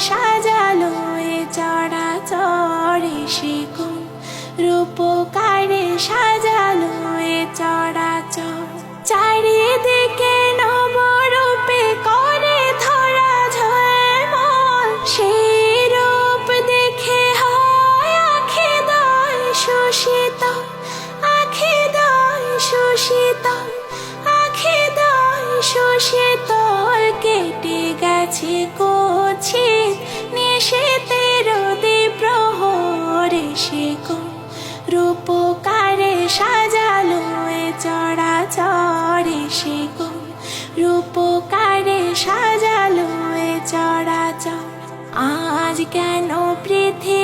সাজালো এ চড়াচড়ে শিকুন রূপকারে সাজালো এ চড়াচর চারিদিকে করে ধরা সেই রূপ দেখে আখে শোষিত। আখে দয় শোষিত। আখে শোষিত। কেটে গেছে কো রূপকারে সাজালো এ চড়া চড়ে সে রূপকারে সাজালো এ চড়া চড় আজ কেন পৃথিবী